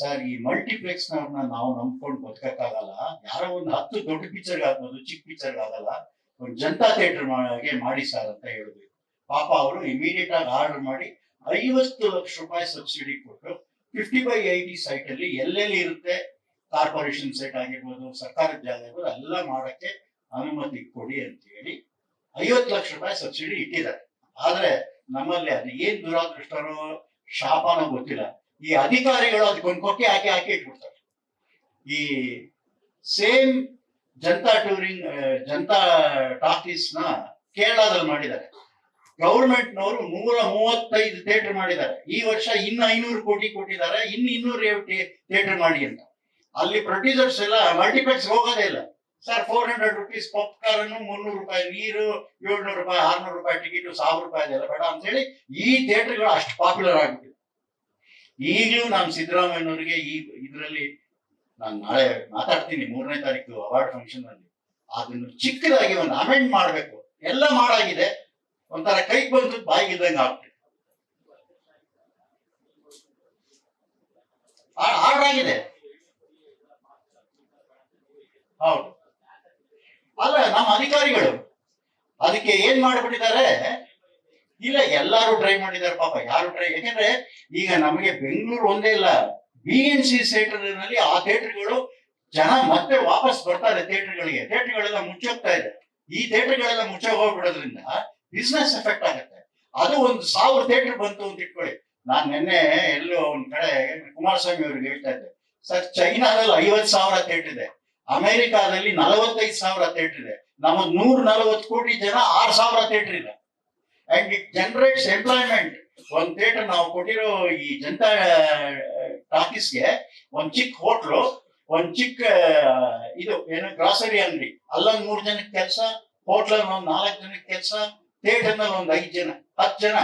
Sir, ಈ multiplex ನಾವು ನಂಬ್ಕೊಂಡು ಬದುಕಕ್ಕಾಗಲ್ಲ. ಯಾರೋ ಒಂದು ಹತ್ತು ದೊಡ್ಡ ಪಿಕ್ಚರ್ ಆಗ್ಬೋದು ಚಿಕ್ಕ ಪಿಕ್ಚರ್ ಆಗಲ್ಲ ಒಂದು ಜನತಾ ಥಿಯೇಟರ್ಗೆ ಮಾಡಿ ಸರ್ ಅಂತ ಹೇಳಿದ್ವಿ ಪಾಪ ಅವರು ಇಮಿಡಿಯೇಟ್ ಆಗಿ ಆರ್ಡರ್ ಮಾಡಿ ಐವತ್ತು ಲಕ್ಷ ರೂಪಾಯಿ ಸಬ್ಸಿಡಿ ಕೊಟ್ಟು ಫಿಫ್ಟಿ ಬೈ ಐಟಿ ಸೈಟ್ ಅಲ್ಲಿ ಎಲ್ಲೆಲ್ಲಿ ಇರುತ್ತೆ ಕಾರ್ಪೊರೇಷನ್ ಸೈಟ್ ಆಗಿರ್ಬೋದು, ಸರ್ಕಾರದ ಜಾಗ ಇರ್ಬೋದು ಎಲ್ಲ ಮಾಡಕ್ಕೆ ಅನುಮತಿ ಕೊಡಿ ಅಂತ ಹೇಳಿ ಐವತ್ತು ಲಕ್ಷ ರೂಪಾಯಿ ಸಬ್ಸಿಡಿ ಇಟ್ಟಿದ್ದಾರೆ. ಆದ್ರೆ ನಮ್ಮಲ್ಲಿ ಅದು ಏನ್ ದುರಾದೃಷ್ಟನೋ, ಶಾಪನೋ ಗೊತ್ತಿಲ್ಲ. ಈ ಅಧಿಕಾರಿಗಳು ಅದಕ್ಕೊಂದು ಕೊಟ್ಟಿ ಹಾಕಿ ಹಾಕಿ ಇಟ್ಬಿಡ್ತಾರೆ? ಈ ಸೇಮ್ ಜನತಾ ಟೂರಿಂಗ್ ಜನತಾ ಟಾಕೀಸ್ನ ಕೇರಳದಲ್ಲಿ ಮಾಡಿದ್ದಾರೆ. ಗವರ್ಮೆಂಟ್ ನವರು ನೂರ ಮೂವತ್ತೈದು ಥಿಯೇಟರ್ ಮಾಡಿದ್ದಾರೆ. ಈ ವರ್ಷ ಇನ್ನು ಐನೂರು ಕೋಟಿ ಕೊಟ್ಟಿದ್ದಾರೆ, ಇನ್ನು ಇನ್ನೂರು ಥಿಯೇಟರ್ ಮಾಡಿ ಅಂತ. ಅಲ್ಲಿ ಪ್ರೊಡ್ಯೂಸರ್ಸ್ ಎಲ್ಲ ಮಲ್ಟಿಪ್ಲೆಕ್ಸ್ ಹೋಗೋದೇ ಇಲ್ಲ. Sir four hundred rupees popcorn ಮುನ್ನೂರು ರೂಪಾಯಿ, ನೀರು ಏಳ್ನೂರು ರೂಪಾಯಿ, ಆರ್ನೂರು ರೂಪಾಯಿ ಟಿಕೆಟ್ ಸಾವಿರ ರೂಪಾಯಿ ಅದೆಲ್ಲ ಬೇಡ ಅಂತ ಹೇಳಿ ಈ ಥಿಯೇಟರ್ಗಳು ಅಷ್ಟು ಪಾಪ್ಯುಲರ್ ಆಗ್ಬಿಟ್ಟಿದೆ. ಈಗಲೂ ನಾನು ಸಿದ್ದರಾಮಯ್ಯನವರಿಗೆ ಈ ಇದರಲ್ಲಿ ನಾನು ನಾಳೆ ಮಾತಾಡ್ತೀನಿ, ಮೂರನೇ ತಾರೀಕು ಅವಾರ್ಡ್ ಫಂಕ್ಷನ್ ಅಲ್ಲಿ. ಅದನ್ನು ಚಿಕ್ಕದಾಗಿ ಒಂದು ಅಮೆಂಡ್ ಮಾಡಬೇಕು. ಎಲ್ಲ ಮಾಡಾಗಿದೆ. ಒಂಥರ ಕೈ ಬಂದು ಬಾಯಿಗಿದ್ದಂಗೆ ಆಗ್ತದೆ ಹಾಡಾಗಿದೆ ಹೌದು. ಅಲ್ಲ, ನಮ್ಮ ಅಧಿಕಾರಿಗಳು ಅದಕ್ಕೆ ಏನ್ ಮಾಡ್ಬಿಟ್ಟಿದ್ದಾರೆ? ಇಲ್ಲ, ಎಲ್ಲಾರು ಟ್ರೈ ಮಾಡಿದ್ದಾರೆ ಪಾಪ, ಯಾರು ಟ್ರೈ ಯಾಕಂದ್ರೆ ಈಗ ನಮಗೆ ಬೆಂಗಳೂರು ಒಂದೇ ಇಲ್ಲ ಬಿ ಎನ್ ಸಿ ನಲ್ಲಿ ಆ ಥಿಯೇಟರ್ಗಳು ಜನ ಮತ್ತೆ ವಾಪಸ್ ಬರ್ತಾರೆ ಥಿಯೇಟರ್ಗಳಿಗೆ. ಥಿಯೇಟರ್ಗಳೆಲ್ಲ ಮುಚ್ಚೋಗ್ತಾ ಇದೆ. ಈ ಥಿಯೇಟರ್ಗಳೆಲ್ಲ ಗಳೆಲ್ಲ ಹೋಗ್ಬಿಡೋದ್ರಿಂದ ಬಿಸ್ನೆಸ್ ಎಫೆಕ್ಟ್ ಆಗುತ್ತೆ. ಅದು ಒಂದು ಸಾವಿರ ಥಿಯೇಟರ್ ಬಂತು ಅಂತ ಇಟ್ಕೊಳ್ಳಿ. ನಾನ್ ನಿನ್ನೆ ಎಲ್ಲೋ ಒಂದ್ ಕಡೆ ಕುಮಾರಸ್ವಾಮಿ ಅವ್ರಿಗೆ ಹೇಳ್ತಾ ಇದ್ದೆ. ಸರ್, ಚೈನಾದಲ್ಲಿ ಐವತ್ ಸಾವಿರ ಥಿಯೇಟರ್ ಇದೆ. ಅಮೆರಿಕಾದಲ್ಲಿ ನಲವತ್ತೈದು ಸಾವಿರ ಥಿಯೇಟರ್ ಇದೆ. ನಮ್ಮ ನೂರ ನಲವತ್ತು ಕೋಟಿ ಜನ ಆರ್ ಸಾವಿರ ಥಿಯೇಟರ್ ಇದೆ. ಅಂಡ್ ಇಟ್ ಜನರೇಟ್ಸ್ ಎಂಪ್ಲಾಯ್ಮೆಂಟ್ ಒಂದ್ ಥಿಯೇಟರ್ ನಾವು ಕೊಟ್ಟಿರೋ ಈ ಜನತಾ ಟಾಕೀಸ್ಗೆ ಒಂದ್ ಚಿಕ್ಕ ಹೋಟ್ಲು ಒಂದ್ ಚಿಕ್ಕ ಇದು ಏನು ಗ್ರಾಸರಿ ಅಂಗಡಿ. ಅಲ್ಲೊಂದ್ ಮೂರ್ ಜನಕ್ಕೆ ಕೆಲಸ ಹೋಟ್ಲಲ್ಲಿ ಒಂದ್ ನಾಲ್ಕು ಜನಕ್ಕೆ ಕೆಲಸ ಥಿಯೇಟರ್ನಲ್ಲಿ ಒಂದ್ ಐದ್ ಜನ, ಹತ್ತು ಜನ.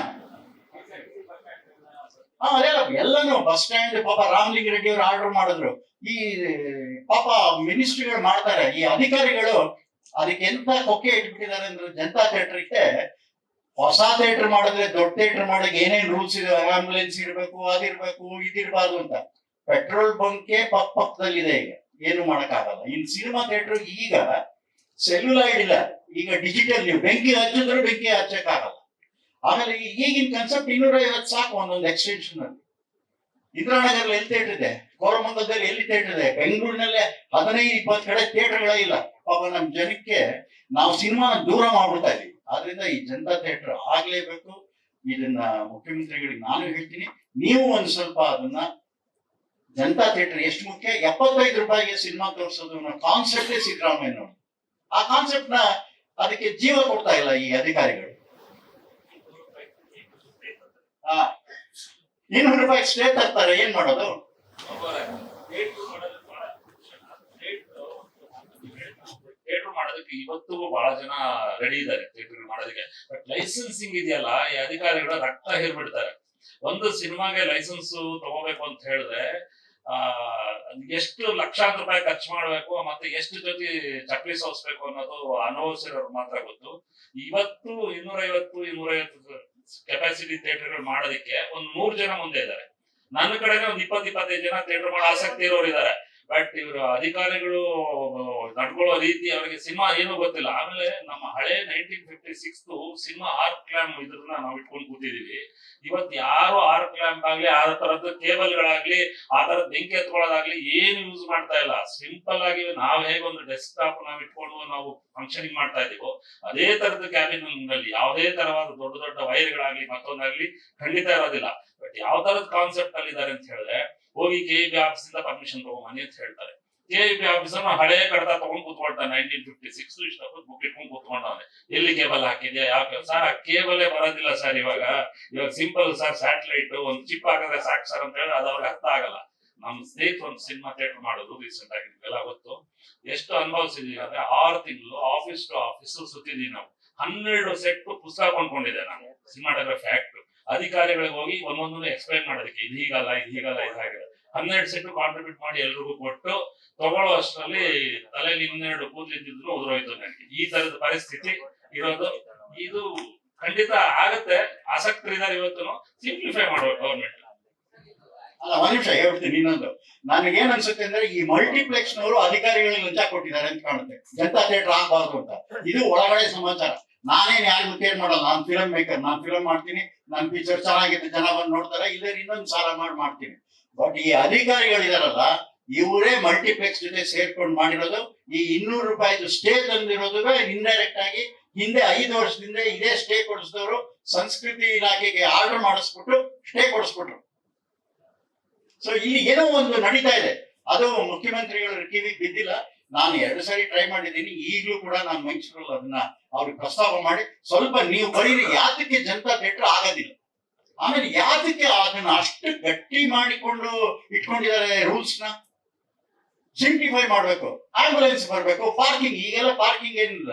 ಹಾ, ಅದೇ ಎಲ್ಲಾನು ಬಸ್ ಸ್ಟ್ಯಾಂಡ್ ಪಾಪ ರಾಮಲಿಂಗ ರೆಡ್ಡಿ ಅವರು ಆರ್ಡರ್ ಮಾಡಿದ್ರು. ಈ, ಪಾಪ ಮಿನಿಸ್ಟ್ರಿಗಳು ಮಾಡ್ತಾರೆ. ಈ ಅಧಿಕಾರಿಗಳು ಅದಕ್ಕೆ ಎಂತ ಕೊಕ್ಕೆ ಇಟ್ಬಿಟ್ಟಿದ್ದಾರೆ ಅಂದ್ರೆ ಜನತಾ ಥಿಯೇಟರ್ಗೆ ಹೊಸ ಥಿಯೇಟರ್ ಮಾಡಿದ್ರೆ ದೊಡ್ಡ ಥಿಯೇಟರ್ ಮಾಡಕ್ಕೆ ಏನೇನ್ ರೂಲ್ಸ್ ಇದೆ ಆಂಬುಲೆನ್ಸ್ ಇರ್ಬೇಕು, ಅದಿರ್ಬೇಕು, ಇದಿರ್ಬಾರ್ದು ಅಂತ. ಪೆಟ್ರೋಲ್ ಬಂಕೆ ಪಕ್ಕ ಪಕ್ಕದಲ್ಲಿದೆ ಈಗ. ಏನು ಮಾಡಕ್ಕಾಗಲ್ಲ. ಇನ್ ಸಿನಿಮಾ ಥಿಯೇಟರ್ ಈಗ ಸೆಲ್ಯುಲೈಡ್ ಇಲ್ಲ. ಈಗ ಡಿಜಿಟಲ್ ನೀವು ಬೆಂಕಿ ಹಚ್ಚಿದ್ರೆ ಬೆಂಕಿ ಹಚ್ಚಕ್ಕಾಗಲ್ಲ. ಆಮೇಲೆ ಈಗಿನ ಕನ್ಸೆಪ್ಟ್ ಇನ್ನೂರ ಐವತ್ತು ಸಾಕು ಒಂದೊಂದು ಎಕ್ಸ್ಟೆನ್ಷನ್ ಅಲ್ಲಿ. ಇಂದ್ರಾನಗರಲ್ಲಿ ಎಲ್ಲಿ ಥಿಯೇಟರ್ ಇದೆ? ಕೋರಮಂಗಲದಲ್ಲಿ ಎಲ್ಲಿ ಥಿಯೇಟರ್ ಇದೆ? ಬೆಂಗಳೂರಿನಲ್ಲೇ ಹದಿನೈದು ಇಪ್ಪತ್ತು ಕಡೆ ಥಿಯೇಟರ್ಗಳೇ ಇಲ್ಲ. ಪಾಪ ನಮ್ಮ ಜನಕ್ಕೆ ನಾವು ಸಿನಿಮಾ ದೂರ ಮಾಡ್ಬಿಡ್ತಾ ಇದೀವಿ. ಆದ್ರಿಂದ ಈ ಜನತಾ ಥಿಯೇಟರ್ ಆಗ್ಲೇಬೇಕು. ಇದನ್ನ ಮುಖ್ಯಮಂತ್ರಿಗಳಿಗೆ ನಾನು ಹೇಳ್ತೀನಿ. ನೀವು ಒಂದ್ ಸ್ವಲ್ಪ ಅದನ್ನ ಜನತಾ ಥಿಯೇಟರ್ ಎಷ್ಟು ಮುಖ್ಯ? ಎಪ್ಪತ್ತೈದು ರೂಪಾಯಿಗೆ ಸಿನಿಮಾ ತೋರಿಸೋದು ಅನ್ನೋ ಕಾನ್ಸೆಪ್ಟೇ ಸಿದ್ದರಾಮಯ್ಯ ಆ ಕಾನ್ಸೆಪ್ಟ್ನ ಅದಕ್ಕೆ ಜೀವ ಕೊಡ್ತಾ ಇಲ್ಲ ಈ ಅಧಿಕಾರಿಗಳು. ಇನ್ನೂರು ರೂಪಾಯಿ ಸ್ಟೇ ತರ್ತಾರೆ. ಏನ್ ಮಾಡೋದು ಥಿಯೇಟರ್ ಮಾಡೋದಕ್ಕೆ ಇವತ್ತಿಗೂ ಬಹಳ ಜನ ರೆಡಿ ಇದ್ದಾರೆ ಥಿಯೇಟರ್ ಮಾಡೋದಕ್ಕೆ. ಬಟ್ ಲೈಸೆನ್ಸಿಂಗ್ ಇದೆಯಲ್ಲ, ಈ ಅಧಿಕಾರಿಗಳು ರಕ್ತ ಹೇರ್ಬಿಡ್ತಾರೆ. ಒಂದು ಸಿನಿಮಾಗೆ ಲೈಸೆನ್ಸ್ ತಗೋಬೇಕು ಅಂತ ಹೇಳಿದ್ರೆ, ಆ, ಎಷ್ಟು ಲಕ್ಷಾಂತರ ರೂಪಾಯಿ ಖರ್ಚು ಮಾಡ್ಬೇಕು, ಮತ್ತೆ ಎಷ್ಟು ಜೊತೆ ಚಕ್ಲಿ ಸೋಸ್ಬೇಕು ಅನ್ನೋದು ಅನುಭವಿಸಿರೋರು ಮಾತ್ರ ಗೊತ್ತು. ಇವತ್ತು ಇನ್ನೂರೈವತ್ತು ಇನ್ನೂರೈವತ್ತು ಕೆಪಾಸಿಟಿ ಥಿಯೇಟರ್ಗಳು ಮಾಡೋದಕ್ಕೆ ಒಂದ್ ಮೂರ್ ಜನ ಮುಂದೆ ಇದ್ದಾರೆ. ನನ್ನ ಕಡೆನೆ ಒಂದ್ ಇಪ್ಪತ್ ಇಪ್ಪತ್ತೈದು ಜನ ಥಿಯೇಟರ್ ಮಾಡೋ ಆಸಕ್ತಿ ಇರೋರು ಇದ್ದಾರೆ. ಬಟ್ ಇವರು ಅಧಿಕಾರಿಗಳು ನಡ್ಕೊಳ್ಳೋ ರೀತಿ ಅವರಿಗೆ ಸಿನಿಮಾ ಏನು ಗೊತ್ತಿಲ್ಲ. ಆಮೇಲೆ ನಮ್ಮ ಹಳೆ nineteen fifty six cinema arc clamp ಇದ್ರನ್ನ ನಾವು ಇಟ್ಕೊಂಡು ಕೂತಿದೀವಿ. ಇವತ್ತು ಯಾರು ಆರ್ಕ್ ಕ್ಲಾಂಪ್ ಆಗ್ಲಿ, ಆ ಕೇಬಲ್ ಗಳಾಗ್ಲಿ ಆ ತರದ್ ಬೆಂಕಿ ಎತ್ಕೊಳ್ಳೋದಾಗ್ಲಿ ಏನು ಯೂಸ್ ಮಾಡ್ತಾ ಇಲ್ಲ. ಸಿಂಪಲ್ ಆಗಿ ನಾವ್ ಹೇಗೆ ಒಂದು ಡೆಸ್ಕ್ಟಾಪ್ ನಾವ್ ಇಟ್ಕೊಂಡು ನಾವು ಫಂಕ್ಷನಿಂಗ್ ಮಾಡ್ತಾ ಇದೀವೋ, ಅದೇ ತರದ ಕ್ಯಾಬಿನ್ನಲ್ಲಿ ಯಾವುದೇ ತರವಾದ ದೊಡ್ಡ ದೊಡ್ಡ ವೈರ್ಗಳಾಗ್ಲಿ ಮತ್ತೊಂದಾಗ್ಲಿ ಖಂಡಿತ ಇರೋದಿಲ್ಲ. ಬಟ್ ಯಾವ ತರದ ಕಾನ್ಸೆಪ್ಟ್ ಅಲ್ಲಿ ಇದಾರೆ ಅಂತ ಹೇಳಿದ್ರೆ ಹೋಗಿ ಕೆ ಬಿ ಆಫೀಸ್ ಇಂದ ಪರ್ಮಿಷನ್ ತಗೊಂಬನಿ ಅಂತ ಹೇಳ್ತಾರೆ. ಕೆ ಬಿ ಆಫೀಸರ್ ಹಳೆ ಕಡತ ತಗೊಂಡ್ ಕೂತ್ಕೊಳ್ತಾನೆ ನೈನ್ಟೀನ್ ಫಿಫ್ಟಿ ಸಿಕ್ಸ್ ಇಷ್ಟು ಬುಕ್ ಇಟ್ಕೊಂಡು ಕೂತ್ಕೊಂಡವನೆ. ಎಲ್ಲಿ ಕೇಬಲ್ ಹಾಕಿದ್ಯಾ ಯಾವ ಸರ್ ಆ ಕೇಬಲೇ ಬರೋದಿಲ್ಲ ಸರ್ ಇವಾಗ. ಇವಾಗ ಸಿಂಪಲ್ ಸರ್ ಸ್ಯಾಟಲೈಟ್ ಒಂದು ಚಿಪ್ ಹಾಕಿದ್ರೆ ಸಾಕ್ ಸರ್ ಅಂತ ಹೇಳಿ ಅದು ಅವ್ರಿಗೆ ಅರ್ಥ ಆಗಲ್ಲ. ನಮ್ ಸ್ನೇಹಿತ ಒಂದು ಸಿನಿಮಾ ಥಿಯೇಟರ್ ಮಾಡೋದು ರೀಸೆಂಟ್ ಆಗಿ ನಿಮ್ಗೆಲ್ಲ ಗೊತ್ತು? ಎಷ್ಟು ಅನುಭವಿಸಿದೀವಿ ಅಂದ್ರೆ ಆರು ತಿಂಗಳು ಆಫೀಸ್ ಟು ಆಫೀಸ್ ಸುತ್ತಿದೀವಿ ನಾವು. ಹನ್ನೆರಡು ಸೆಟ್ ಪುಸ್ತಕ ಕೊಂಡ್ಕೊಂಡಿದ್ದೆ ನಾನು ಸಿನಿಮಾಟೋಗ್ರಫಿ ಆಕ್ಟ್ ಅಧಿಕಾರಿಗಳಿಗೆ ಹೋಗಿ ಒಂದೊಂದನ್ನು ಎಕ್ಸ್ಪ್ಲೈನ್ ಮಾಡೋದಕ್ಕೆ ಇದು ಹೀಗಲ್ಲ ಇದು ಹೀಗಲ್ಲ ಇದಾಗಿದೆ. ಹನ್ನೆರಡು ಸೆಟ್ ಕಾಂಟ್ರಿಬ್ಯೂಟ್ ಮಾಡಿ ಎಲ್ರಿಗೂ ಕೊಟ್ಟು ತಗೊಳ್ಳೋ ಅಷ್ಟರಲ್ಲಿ ತಲೆಯಲ್ಲಿ ಇನ್ನೆರಡು ಕೂದಲಿದ್ದಿದ್ರು ಉದುರೋಯ್ತು ನನಗೆ. ಈ ತರದ ಪರಿಸ್ಥಿತಿ ಇರೋದು. ಇದು ಖಂಡಿತ ಆಗತ್ತೆ. ಆಸಕ್ತರಿದ್ದಾರೆ ಇವತ್ತು ಸಿಂಪ್ಲಿಫೈ ಮಾಡಬೇಕು ಗೌರ್ಮೆಂಟ್ ಅಲ್ಲ, ಒಂದ್ ನಿಮಿಷ ಹೇಳ್ತೀನಿ ಇನ್ನೊಂದು. ನನಗೇನ್ ಅನ್ಸುತ್ತೆ ಅಂದ್ರೆ ಈ ಮಲ್ಟಿಪ್ಲೆಕ್ಸ್ ನವರು ಅಧಿಕಾರಿಗಳಿಗೆ ಲಂಚ ಕೊಟ್ಟಿದ್ದಾರೆ ಅಂತ ಕಾಣುತ್ತೆ. ಜನತಾ ಥಿಯೇಟರ್ ಆಗಬಾರ್ದು ಅಂತ. ಇದು ಒಳಗಡೆ ಸಮಾಚಾರ. ನಾನೇನ್ ಯಾರಿಗೂ ಕೇರ್ ಮಾಡಲ್ಲ? ನಾನು ಫಿಲಮ್ ಮೇಕರ್ ನಾನು ಫಿಲಮ್ ಮಾಡ್ತೀನಿ. ನನ್ನ ಫೀಚರ್ ಚೆನ್ನಾಗಿದೆ ಜನ ಬಂದು ನೋಡ್ತಾರೆ. ಇಲ್ಲೇ ಇನ್ನೊಂದು ಸಾಲ ಮಾಡಿ ಮಾಡ್ತೀನಿ. ಬಟ್ ಈ ಅಧಿಕಾರಿಗಳಿದಾರಲ್ಲ ಇವರೇ ಮಲ್ಟಿಪ್ಲೆಕ್ಸ್ ಜೊತೆ ಸೇರ್ಕೊಂಡು ಮಾಡಿರೋದು, ಈ ಇನ್ನೂರು ರೂಪಾಯಿದು ಸ್ಟೇ ತಂದಿರೋದು ಇಂಡೈರೆಕ್ಟ್ ಆಗಿ ಹಿಂದೆ ಐದು ವರ್ಷದಿಂದ ಇದೇ ಸ್ಟೇ ಕೊಡಿಸಿದವರು ಸಂಸ್ಕೃತಿ ಇಲಾಖೆಗೆ ಆರ್ಡರ್ ಮಾಡಿಸ್ಬಿಟ್ಟು ಸ್ಟೇ ಕೊಡಿಸ್ಬಿಟ್ರು. ಸೊ ಇಲ್ಲಿ ಏನೋ ಒಂದು ನಡೀತಾ ಇದೆ. ಅದು ಮುಖ್ಯಮಂತ್ರಿಗಳ ಕಿವಿಗೆ ಬಿದ್ದಿಲ್ಲ. ನಾನು ಎರಡು ಸಾರಿ ಟ್ರೈ ಮಾಡಿದ್ದೀನಿ. ಈಗಲೂ ಕೂಡ ನಾನು ಮೈಸೂರಲ್ಲಿ ಅದನ್ನ ಅವ್ರಿಗೆ ಪ್ರಸ್ತಾವ ಮಾಡಿ, ಸ್ವಲ್ಪ ನೀವು ಬರೀರಿ. ಯಾತಕ್ಕೆ ಜನತಾ ಥಿಯೇಟರ್ ಆಗೋದಿಲ್ಲ? ಆಮೇಲೆ ಯಾತಕ್ಕೆ ಅದನ್ನ ಅಷ್ಟು ಗಟ್ಟಿ ಮಾಡಿಕೊಂಡು ಇಟ್ಕೊಂಡಿದ್ದಾರೆ ರೂಲ್ಸ್ನ ಸಿಂಪ್ಲಿಫೈ ಮಾಡ್ಬೇಕು ಆಂಬುಲೆನ್ಸ್ ಬರ್ಬೇಕು ಪಾರ್ಕಿಂಗ್ ಈಗೆಲ್ಲ ಪಾರ್ಕಿಂಗ್ ಏನಿಲ್ಲ.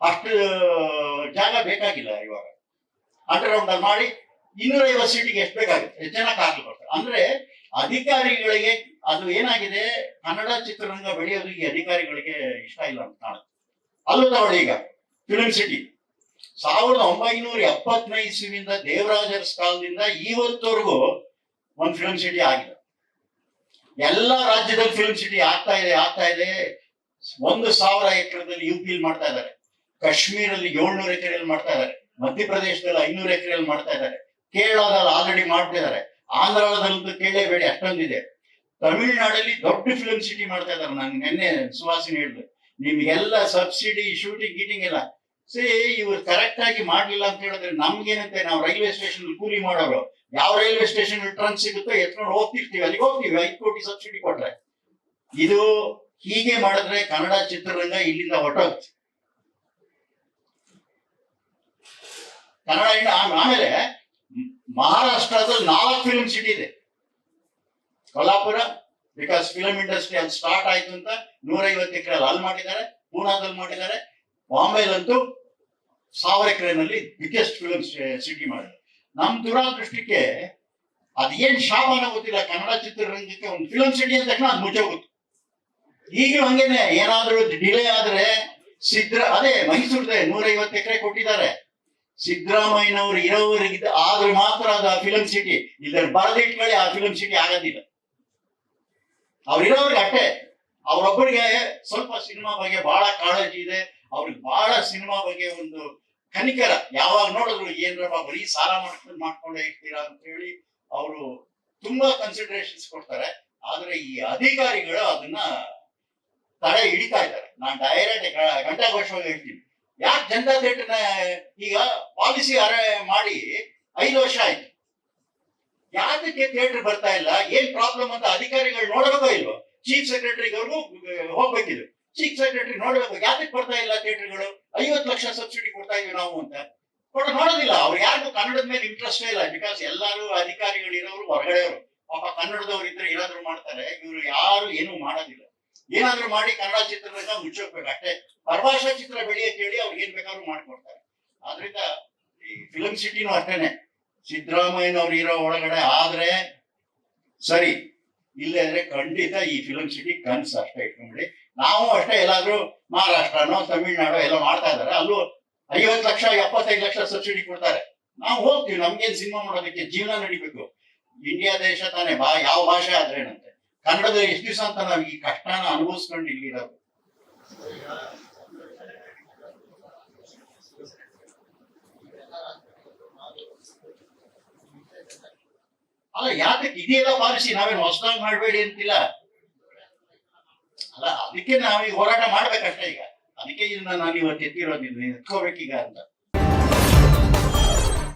ಅಷ್ಟು ಜಾಗ ಬೇಕಾಗಿಲ್ಲ ಇವಾಗ. ಅಂಡರ್ ಅಲ್ಲಿ ಮಾಡಿ ಇನ್ನೂರ ಐವತ್ತು ಸೀಟಿಗೆ ಎಷ್ಟು ಬೇಕಾಗುತ್ತೆ? ಜನ ಬರ್ತಾರೆ ಅಂದ್ರೆ ಅಧಿಕಾರಿಗಳಿಗೆ ಅದು ಏನಾಗಿದೆ? ಕನ್ನಡ ಚಿತ್ರರಂಗ ಬೆಳೆಯೋದು ಈ ಅಧಿಕಾರಿಗಳಿಗೆ ಇಷ್ಟ ಇಲ್ಲ ಅಂತ ಕಾಣುತ್ತೆ ಅಲ್ಲೂ ತಗೊಳ್ಳಿ ಈಗ ಫಿಲ್ಮ್ ಸಿಟಿ ಸಾವಿರದ ಒಂಬೈನೂರ ಎಪ್ಪತ್ತೈದು ಇಸ್ವಿಯಿಂದ ದೇವರಾಜರ ಕಾಲದಿಂದ ಇವತ್ತವರೆಗೂ ಒಂದು ಫಿಲ್ಮ್ ಸಿಟಿ ಆಗಿದೆ. ಎಲ್ಲ ರಾಜ್ಯದಲ್ಲಿ ಫಿಲ್ಮ್ ಸಿಟಿ ಆಗ್ತಾ ಇದೆ ಆಗ್ತಾ ಇದೆ. ಒಂದು ಸಾವಿರ ಎಕರೆದಲ್ಲಿ ಯು ಪಿಲ್ ಮಾಡ್ತಾ ಇದ್ದಾರೆ. ಕಾಶ್ಮೀರಲ್ಲಿ ಏಳ್ನೂರು ಎಕರೆಯಲ್ಲಿ ಮಾಡ್ತಾ ಇದ್ದಾರೆ. ಮಧ್ಯಪ್ರದೇಶದಲ್ಲಿ ಐನೂರು ಎಕರೆಯಲ್ಲಿ ಮಾಡ್ತಾ ಇದ್ದಾರೆ. ಕೇರಳದಲ್ಲಿ ಆಲ್ರೆಡಿ ಮಾಡ್ತಿದ್ದಾರೆ ಆಂಧ್ರದಲ್ಲಂತೂ ಕೇಳಲೇಬೇಡಿ, ಅಷ್ಟೊಂದಿದೆ. ತಮಿಳುನಾಡಲ್ಲಿ ದೊಡ್ಡ ಫಿಲ್ಮ್ ಸಿಟಿ ಮಾಡ್ತಾ ಇದ್ದಾರೆ. ನಾನು ನಿನ್ನೆ ಸುಹಾಸಿನಿ ಹೇಳಿದ್ರು ನಿಮ್ಗೆಲ್ಲ ಸಬ್ಸಿಡಿ ಶೂಟಿಂಗ್ ಗೀಟಿಂಗ್ ಎಲ್ಲ ಸೇ ಇವ್ರು ಕರೆಕ್ಟ್ ಆಗಿ ಮಾಡ್ಲಿಲ್ಲ ಅಂತ ಹೇಳಿದ್ರೆ ನಮ್ಗೇನಂತೆ, ನಾವು ರೈಲ್ವೆ ಸ್ಟೇಷನ್ ಕೂಲಿ ಮಾಡೋರು, ಯಾವ ರೈಲ್ವೆ ಸ್ಟೇಷನ್ ಟ್ರನ್ ಸಿಗುತ್ತೋ ಎತ್ಕೊಂಡು ಹೋಗ್ತಿರ್ತೀವಿ, ಅಲ್ಲಿಗೆ ಹೋಗ್ತೀವಿ, ಐದು ಕೋಟಿ ಸಬ್ಸಿಡಿ ಕೊಟ್ರೆ. ಇದು ಹೀಗೆ ಮಾಡಿದ್ರೆ ಕನ್ನಡ ಚಿತ್ರರಂಗ ಇಲ್ಲಿಂದ ಹೊಟ್ಟೋಗ್ತಿ ಕನ್ನಡ ಆಮೇಲೆ ಮಹಾರಾಷ್ಟ್ರದ ನಾಲ್ಕು ಫಿಲ್ಮ್ ಸಿಟಿ ಇದೆ. ಕೊಲ್ಲಾಪುರ ಬಿಕಾಸ್ ಫಿಲಂ ಇಂಡಸ್ಟ್ರಿ ಅಲ್ಲಿ ಸ್ಟಾರ್ಟ್ ಆಯ್ತು ಅಂತ ನೂರೈವತ್ತು ಎಕರೆ ಅಲ್ಲಿ ಮಾಡಿದ್ದಾರೆ ಪೂನಾದಲ್ಲಿ ಮಾಡಿದ್ದಾರೆ, ಬಾಂಬೆಲಂತೂ ಸಾವಿರ ಎಕರೆನಲ್ಲಿ ಬಿಗ್ಗೆಸ್ಟ್ ಫಿಲಂ ಸಿಟಿ ಮಾಡಿದ್ರು. ನಮ್ ದುರಾದೃಷ್ಟಕ್ಕೆ ಅದೇನ್ ಶಾಮಾನ ಗೊತ್ತಿಲ್ಲ, ಕನ್ನಡ ಚಿತ್ರರಂಗಕ್ಕೆ ಒಂದು ಫಿಲಂ ಸಿಟಿ ಅಂದ ತಕ್ಷಣ ಅದು ಮುಚ್ಚೋಗುತ್ತೆ ಈಗಲೂ ಹಂಗೇನೆ, ಏನಾದ್ರೂ ಡಿಲೇ ಆದ್ರೆ ಸಿದ್ರ, ಅದೇ ಮೈಸೂರ್ದೆ ನೂರೈವತ್ತು ಎಕರೆ ಕೊಟ್ಟಿದ್ದಾರೆ. ಸಿದ್ದರಾಮಯ್ಯನವರು ಇರೋವರೆಗಿದ್ದ, ಆದ್ರೆ ಮಾತ್ರ ಅದು ಆ ಫಿಲಂ ಸಿಟಿ ಇಲ್ಲರ ಬರದಿಟ್ಕೊಳ್ಳಿ ಆ ಫಿಲಂ ಸಿಟಿ ಆಗೋದಿಲ್ಲ. ಅವ್ರು ಇರೋವ್ರಿಗೆ ಅಷ್ಟೇ ಅವ್ರೊಬ್ಬರಿಗೆ ಸ್ವಲ್ಪ ಸಿನಿಮಾ ಬಗ್ಗೆ ಬಹಳ ಕಾಳಜಿ ಇದೆ. ಅವ್ರಿಗೆ ಬಹಳ ಸಿನಿಮಾ ಬಗ್ಗೆ ಒಂದು ಕನಿಕರ. ಯಾವಾಗ ನೋಡಿದ್ರು ಏನ್ರಪ್ಪ ಬರೀ ಸಾಲ ಮಾಡ್ಕೊಂಡು ಮಾಡ್ಕೊಂಡೇ ಇರ್ತೀರಾ ಅಂತ ಹೇಳಿ ಅವರು ತುಂಬಾ ಕನ್ಸಿಡರೇಷನ್ಸ್ ಕೊಡ್ತಾರೆ. ಆದ್ರೆ ಈ ಅಧಿಕಾರಿಗಳು ಅದನ್ನ ತಡೆ ಹಿಡಿತಾ ಇದ್ದಾರೆ. ನಾನು ಡೈರೆಕ್ಟ್ ಘಂಟಾಘೋಷವಾಗಿ ಹೇಳ್ತೀನಿ. ಯಾಕೆ ಜನತಾ ಥಿಯೇಟರ್ನ ಈಗ ಪಾಲಿಸಿ ಅರೆ ಮಾಡಿ ಐದು ವರ್ಷ ಆಯ್ತು. ಯಾತಕ್ಕೆ ಥಿಯೇಟರ್ ಬರ್ತಾ ಇಲ್ಲ? ಏನ್ ಪ್ರಾಬ್ಲಮ್ ಅಂತ ಅಧಿಕಾರಿಗಳು ನೋಡಬೇಕೋ ಇಲ್ವೋ? ಚೀಫ್ ಸೆಕ್ರೆಟರಿಗವ್ರಿಗೂ ಹೋಗ್ಬೇಕಿದ್ರು ಚೀಫ್ ಸೆಕ್ರೆಟರಿ ನೋಡಬೇಕು ಯಾಕೆ ಕೊಡ್ತಾ ಇಲ್ಲ ಥಿಯೇಟರ್ಗಳು ಐವತ್ತು ಲಕ್ಷ ಸಬ್ಸಿಡಿ ಕೊಡ್ತಾ ಇದೀವಿ ನಾವು ಅಂತ. ಕೊಡ, ನೋಡೋದಿಲ್ಲ, ಅವ್ರು ಯಾರಿಗೂ ಕನ್ನಡದ ಮೇಲೆ ಇಂಟ್ರೆಸ್ಟ್ ಇಲ್ಲ ಬಿಕಾಸ್ ಎಲ್ಲರೂ ಅಧಿಕಾರಿಗಳು ಇರೋರು ಹೊರಗಡೆಯವರು ಪಾಪ ಕನ್ನಡದವ್ರು ಇದ್ರೆ ಏನಾದ್ರು ಮಾಡ್ತಾರೆ, ಇವರು ಯಾರು ಏನು ಮಾಡೋದಿಲ್ಲ. ಏನಾದ್ರು ಮಾಡಿ ಕನ್ನಡ ಚಿತ್ರರಂಗ ಮುಚ್ಚೋಗ್ಬೇಕು, ಅಷ್ಟೇ. ಪರಭಾಷಾ ಚಿತ್ರ ಬೆಳೆಯಕ್ಕೆ ಹೇಳಿ ಅವ್ರಿಗೆ ಏನ್ ಬೇಕಾದ್ರೂ ಮಾಡ್ಕೊಡ್ತಾರೆ. ಆದ್ರಿಂದ ಈ ಫಿಲಂ ಸಿಟಿನೂ ಅಷ್ಟೇನೆ. ಸಿದ್ದರಾಮಯ್ಯನವ್ರು ಇರೋ ಒಳಗಡೆ ಆದ್ರೆ, ಸರಿ, ಇಲ್ಲೇ ಅಂದ್ರೆ ಖಂಡಿತ ಈ ಫಿಲಂ ಸಿಟಿ ಕನ್ಸ್ ಅಷ್ಟೇ ಇಟ್ಕೊಂಡ್ಬಿಡಿ ನಾವು ಅಷ್ಟೇ ಎಲ್ಲಾದ್ರೂ ಮಹಾರಾಷ್ಟ್ರನೋ, ತಮಿಳ್ನಾಡು ಎಲ್ಲ ಮಾಡ್ತಾ ಇದಾರೆ ಅಲ್ಲೂ ಐವತ್ತು ಲಕ್ಷ, ಎಪ್ಪತ್ತೈದು ಲಕ್ಷ ಸಬ್ಸಿಡಿ ಕೊಡ್ತಾರೆ. ನಾವು ಹೋಗ್ತೀವಿ. ನಮ್ಗೇನ್ ಸಿನಿಮಾ ಮಾಡೋದಕ್ಕೆ ಜೀವನ ನಡಿಬೇಕು. ಇಂಡಿಯಾ ದೇಶ ತಾನೇ, ಬಾ, ಯಾವ ಭಾಷೆ ಆದ್ರೇನಂತೆ. ಕನ್ನಡದ ಎಷ್ಟು ದಿವಸ ಅಂತ ನಾವು ಈ ಕಷ್ಟನ ಅನುಭವಿಸ್ಕೊಂಡು ಇಲ್ಲಿರೋದು. ಅಲ್ಲ, ಯಾತಕ್ಕೆ? ಇದೆಯಲ್ಲ ಪಾಲಿಸಿ ನಾವೇನು ಹೊಸದಾಗಿ ಮಾಡಬೇಡಿ ಅಂತಿಲ್ಲ. ಅದಕ್ಕೆ ನಾವೀಗ ಹೋರಾಟ ಮಾಡ್ಬೇಕಷ್ಟೇ ಈಗ. ಅದಕ್ಕೆ ಇದನ್ನ ನಾನು ಇವತ್ತು ಎತ್ತಿರೋದು ಎತ್ಕೋಬೇಕೀಗ ಅಂತ.